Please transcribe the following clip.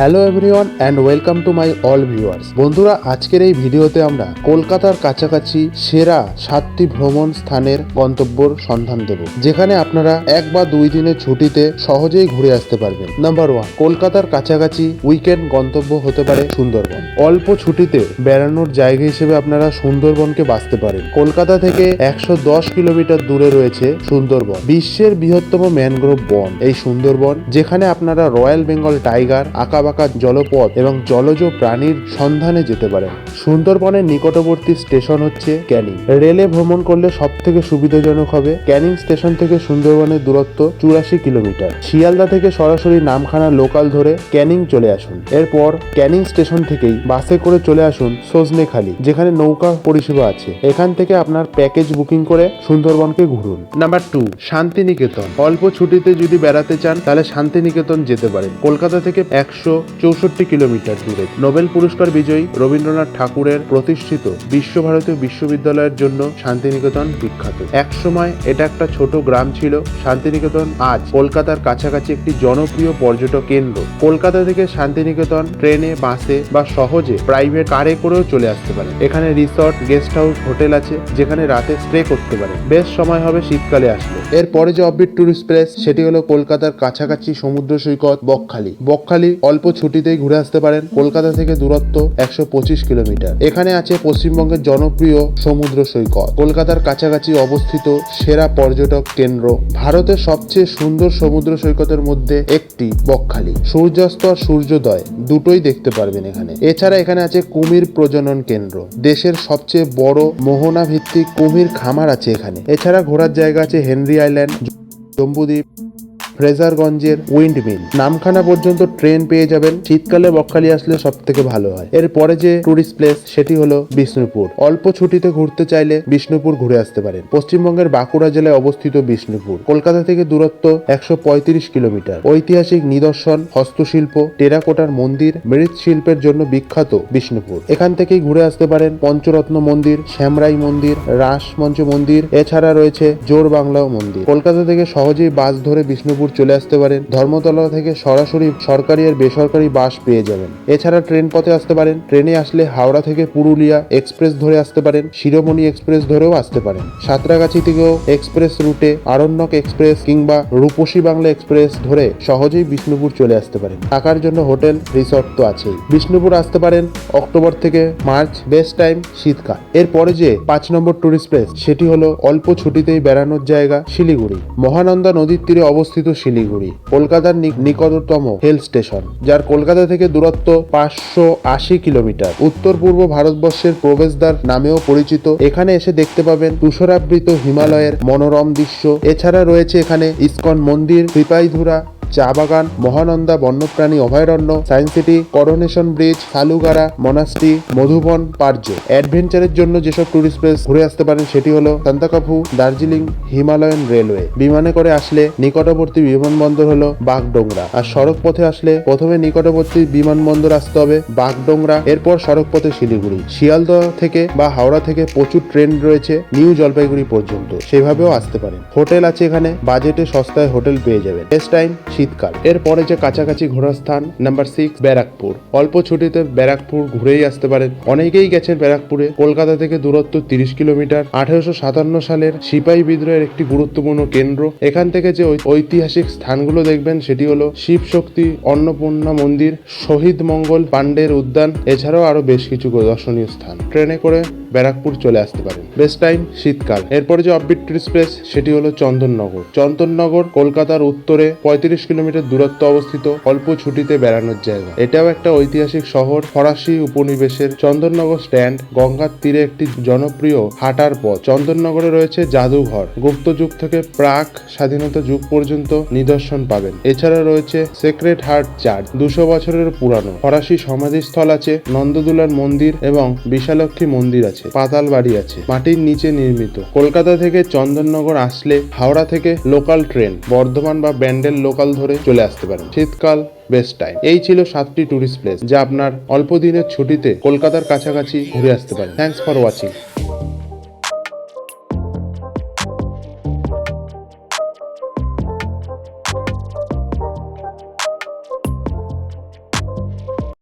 Hello everyone and welcome to my all viewers বন্ধুরা, আজকের এই ভিডিওতে আমরা কলকাতার কাছাকাছি সেরা সাতটি ভ্রমণ স্থানের গন্তব্যর সন্ধান দেব, যেখানে আপনারা এক বা দুই দিনের ছুটিতে সহজেই ঘুরে আসতে পারবেন। নাম্বার ওয়ান কলকাতার কাছাকাছি উইকেন্ড গন্তব্য হতে পারে সুন্দরবন। অল্প ছুটিতে বেড়ানোর জায়গা হিসেবে আপনারা সুন্দরবনকে বাঁচতে পারেন। কলকাতা থেকে একশো দশ কিলোমিটার দূরে রয়েছে সুন্দরবন, বিশ্বের বৃহত্তম ম্যানগ্রোভ বন। এই সুন্দরবন, যেখানে আপনারা রয়্যাল বেঙ্গল টাইগার আঁকাবাঁকা জলপথ এবং জলজ প্রাণীর সন্ধানে যেতে পারেন। সুন্দরবনের নিকটবর্তী স্টেশন হচ্ছে ক্যানিং। রেলে ভ্রমণ করলে সব থেকে সুবিধাজনক হবে ক্যানিং স্টেশন থেকে সুন্দরবনের দূরত্ব চুরাশি কিলোমিটার। শিয়ালদা থেকে সরাসরি নামখানা লোকাল ধরে ক্যানিং চলে আসুন। এরপর ক্যানিং স্টেশন থেকেই বাসে করে চলে আসুন সজনেখালি যেখানে নৌকা পরিষেবা আছে। এখান থেকে আপনার প্যাকেজ বুকিং করে সুন্দরবনকে ঘুরুন। Number two, Santiniketan. অল্প ছুটিতে যদি বেড়াতে চান, তাহলে শান্তিনিকেতন যেতে পারেন। কলকাতা থেকে একশো চৌষট্টি কিলোমিটার দূরে। নোবেল পুরস্কার বিজয়ী রবীন্দ্রনাথ ঠাকুরের প্রতিষ্ঠিত বিশ্বভারতীয় বিশ্ববিদ্যালয়ের জন্য শান্তিনিকেতন বিখ্যাত। এক সময় এটা একটা ছোট গ্রাম ছিল, শান্তিনিকেতন আজ কলকাতার কাছাকাছি একটি জনপ্রিয় পর্যটক কেন্দ্র। কলকাতা থেকে শান্তিনিকেতন ট্রেনে, বাসে বা সহজে প্রাইভেট কারে করেও চলে আসতে পারে। এখানে রিসর্ট, গেস্ট হাউস, হোটেল আছে, যেখানে রাতে স্টে করতে পারে। বেশ সময় হবে শীতকালে আসলে। এরপরে যে অফবিট ট্যুরিস্ট প্লেস, সেটি হলো কলকাতার কাছাকাছি সমুদ্র সৈকত বকখালি। বকখালি অল্প ছুটিতেই ঘুরে আসতে পারেন। কলকাতা থেকে দূরত্ব একশো পঁচিশ কিলোমিটার। এখানে আছে পশ্চিমবঙ্গের জনপ্রিয় সমুদ্র সৈকত। কলকাতার কাছাকাছি অবস্থিত সেরা পর্যটক কেন্দ্র। ভারতের সবচেয়ে সুন্দর সমুদ্র সৈকতের মধ্যে একটি বকখালি। সূর্যাস্ত আর সূর্যোদয় দুটোই দেখতে পারবেন এখানে। এছাড়া এখানে আছে কুমির প্রজনন কেন্দ্র। দেশের সবচেয়ে বড় মোহনা ভিত্তিক কুমির খামার আছে এখানে। এছাড়া ঘোরার জায়গা আছে হেনরি আইল্যান্ড, জম্বুদ্বীপ। ফ্রেজারগঞ্জের উইন্ড মিল নামখানা পর্যন্ত ট্রেন পেয়ে যাবেন। শীতকালে বকখালি আসলে সব থেকে ভালো হয়। এরপরে যে টুরিস্ট প্লেস সেটি হলো বিষ্ণুপুর। অল্প ছুটিতে ঘুরতে চাইলে বিষ্ণুপুর ঘুরে আসতে পারেন। পশ্চিমবঙ্গের বাঁকুড়া জেলায় অবস্থিত বিষ্ণুপুর। কলকাতা থেকে দূরত্ব একশো পঁয়ত্রিশ কিলোমিটার। ঐতিহাসিক নিদর্শন, হস্তশিল্প, টেরাকোটার মন্দির, মৃৎশিল্পের জন্য বিখ্যাত বিষ্ণুপুর। এখান থেকেই ঘুরে আসতে পারেন পঞ্চরত্ন মন্দির, শ্যামরাই মন্দির, রাসমঞ্চ মন্দির। এছাড়া রয়েছে জোর বাংলাও মন্দির। কলকাতা থেকে সহজেই বাস ধরে বিষ্ণুপুর চলে আসতে পারেন। ধর্মতলা থেকে সরাসরি সরকারি আর বেসরকারি বাস পেয়ে যাবেন। এছাড়া ট্রেন পথে আসতে পারেন। ট্রেনে আসলে হাওড়া থেকে পুরুলিয়া এক্সপ্রেস ধরে আসতে পারেন। শিরোমণি এক্সপ্রেস ধরেও আসতে পারেন। সাঁতরাগাছি থেকেও এক্সপ্রেস রুটে আরণ্যক এক্সপ্রেস কিংবা রূপসী বাংলা এক্সপ্রেস ধরে সহজেই বিষ্ণুপুর চলে আসতে পারেন। থাকার জন্য হোটেল, রিসর্ট তো আছেই। বিষ্ণুপুর আসতে পারেন অক্টোবর থেকে মার্চ বেস্ট টাইম শীতকাল। এরপরে যে পাঁচ নম্বর টুরিস্ট প্লেস, সেটি হলো অল্প ছুটিতেই বেড়ানোর জায়গা শিলিগুড়ি। মহানন্দা নদীর তীরে অবস্থিত শিলিগুড়ি, কলকাতার নিকটতম হেল স্টেশন যার কলকাতা থেকে দূরত্ব পাঁচশো আশি কিলোমিটার। উত্তর পূর্ব ভারতবর্ষের প্রবেশদ্বার নামেও পরিচিত। এখানে এসে দেখতে পাবেন তুষারাবৃত হিমালয়ের মনোরম দৃশ্য। এছাড়া রয়েছে এখানে ইস্কন মন্দির সিপাহীধুরা চা বাগান মহানন্দা বন্যপ্রাণী অভয়ারণ্য, science city coronation bridge Salugara monastery Madhuban, পার্য। অ্যাডভেঞ্চারের জন্য যেসব টুরিস্ট প্লেস ঘুরে আসতে পারেন সেটি হলো সান্তাকাফু দার্জিলিং, হিমালয়ান রেলওয়ে বিমানে করে আসলে নিকটবর্তী বিমানবন্দর হলো বাগডোংরা। আর সড়ক পথে আসলে প্রথমে নিকটবর্তী বিমানবন্দর আসতে হবে বাগডোংরা। এরপর সড়ক পথে শিলিগুড়ি। শিয়ালদহ থেকে বা হাওড়া থেকে প্রচুর ট্রেন রয়েছে নিউ জলপাইগুড়ি পর্যন্ত। সেভাবেও আসতে পারেন। হোটেল আছে এখানে। বাজেটে সস্তায় হোটেল পেয়ে যাবেন। বেস্ট টাইম শীতকাল। এরপরে যে কাছাকাছি ঘোরার স্থান নাম্বার সিক্স ব্যারাকপুর। অল্প ছুটিতে ব্যারাকপুর ঘুরেই আসতে পারেন। অনেকেই গেছেন ব্যারাকপুরে। কলকাতা থেকে দূরত্ব তিরিশ কিলোমিটার। আঠারোশো সাতান্ন সালের সিপাহী বিদ্রোহের একটি গুরুত্বপূর্ণ কেন্দ্র। এখান থেকে যে ঐতিহাসিক স্থানগুলো দেখবেন, সেটি হলো শিব শক্তি অন্নপূর্ণা মন্দির, শহীদ মঙ্গল পাণ্ডের উদ্যান। এছাড়াও আরও বেশ কিছু দর্শনীয় স্থান। ট্রেনে করে ব্যারাকপুর চলে আসতে পারেন। বেস্ট টাইম শীতকাল। এরপরে যে অফবিট প্লেস সেটি হলো চন্দননগর। চন্দননগর কলকাতার উত্তরে পঁয়ত্রিশ কিলোমিটার দূরত্ব অবস্থিত, অল্প ছুটিতে বেড়ানোর জায়গা। এটাও একটা ঐতিহাসিক শহর, ফরাসি উপনিবেশের চন্দননগর স্ট্যান্ড গঙ্গার তীরে একটি জনপ্রিয় হাঁটার পথ। চন্দননগরে রয়েছে জাদুঘর। গুপ্ত যুগ থেকে প্রাক স্বাধীনতা যুগ পর্যন্ত নিদর্শন পাবেন। এছাড়া রয়েছে সেক্রেট হার্ট চার্চ দুশো বছরের পুরানো। ফরাসি সমাধিস্থল আছে নন্দদুলার মন্দির এবং বিশালক্ষী মন্দির আছে। পাতাল বাড়ি আছে। মাটির নিচে নির্মিত। কলকাতা থেকে চন্দননগর আসলে হাওড়া থেকে লোকাল ট্রেন, বর্ধমান বা ব্যান্ডেল লোকাল ধরে চলে আসতে পারেন শীতকাল বেস্ট টাইম এই ছিল সাতটি টুরিস্ট প্লেস যা আপনার অল্প দিনের ছুটিতে কলকাতার কাছাকাছি ঘুরে আসতে পারেন থ্যাংকস ফর ওয়াচিং